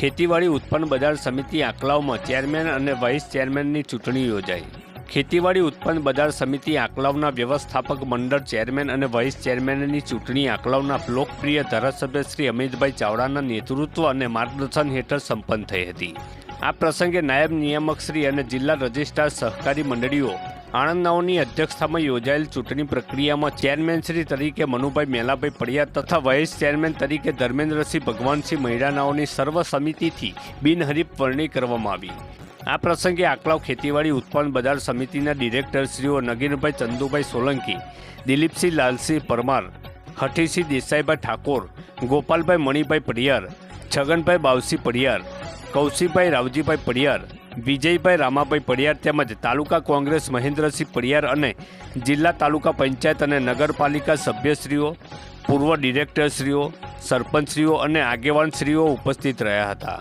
ખેતીવાડી ઉત્પન્ન બજાર સમિતિ આંકલાવમાં ચેરમેન અને વાઇસ ચેરમેનની ચૂંટણી યોજાઈ. ખેતીવાડી ઉત્પન્ન બજાર સમિતિ આંકલાવના વ્યવસ્થાપક મંડળ ચેરમેન અને વાઇસ ચેરમેનની ચૂંટણી આંકલાવના લોકપ્રિય ધારાસભ્ય શ્રી અમિતભાઈ ચાવડાના નેતૃત્વ અને માર્ગદર્શન હેઠળ સંપન્ન થઈ હતી. આ પ્રસંગે નાયબ નિયામકશ્રી અને જિલ્લા રજિસ્ટ્રાર સહકારી મંડળીઓ આણંદનાઓની અધ્યક્ષતામાં યોજાયેલ ચૂંટણી પ્રક્રિયામાં ચેરમેન શ્રી તરીકે મનુભાઈ મેલાભાઈ પડિયા તથા વાઇસ ચેરમેન તરીકે ધર્મેન્દ્રસિંહ ભગવાનસિંહ મહિડાનાઓની સર્વ સમિતિથી બિનહરીફ વરણી કરવામાં આવી. આ પ્રસંગે આકલાવ ખેતીવાડી ઉત્પન્ન બજાર સમિતિના ડિરેક્ટરશ્રીઓ નગીનભાઈ ચંદુભાઈ સોલંકી, દિલીપસિંહ લાલસિંહ પરમાર, હઠીસિંહ દેસાઈભાઈ ઠાકોર, ગોપાલભાઈ મણિભાઈ પડિયાર, છગનભાઈ બાવસી પડિયાર કૌશિકભાઈ, રાવજીભાઈ પડિયાર, વિજયભાઈ રામાભાઈ પડિયાર તેમજ તાલુકા કોંગ્રેસ મહેન્દ્રસિંહ પડિયાર અને જિલ્લા તાલુકા પંચાયત અને નગરપાલિકા સભ્યશ્રીઓ, પૂર્વ ડિરેક્ટરશ્રીઓ, સરપંચશ્રીઓ અને આગેવાનશ્રીઓ ઉપસ્થિત રહ્યા હતા.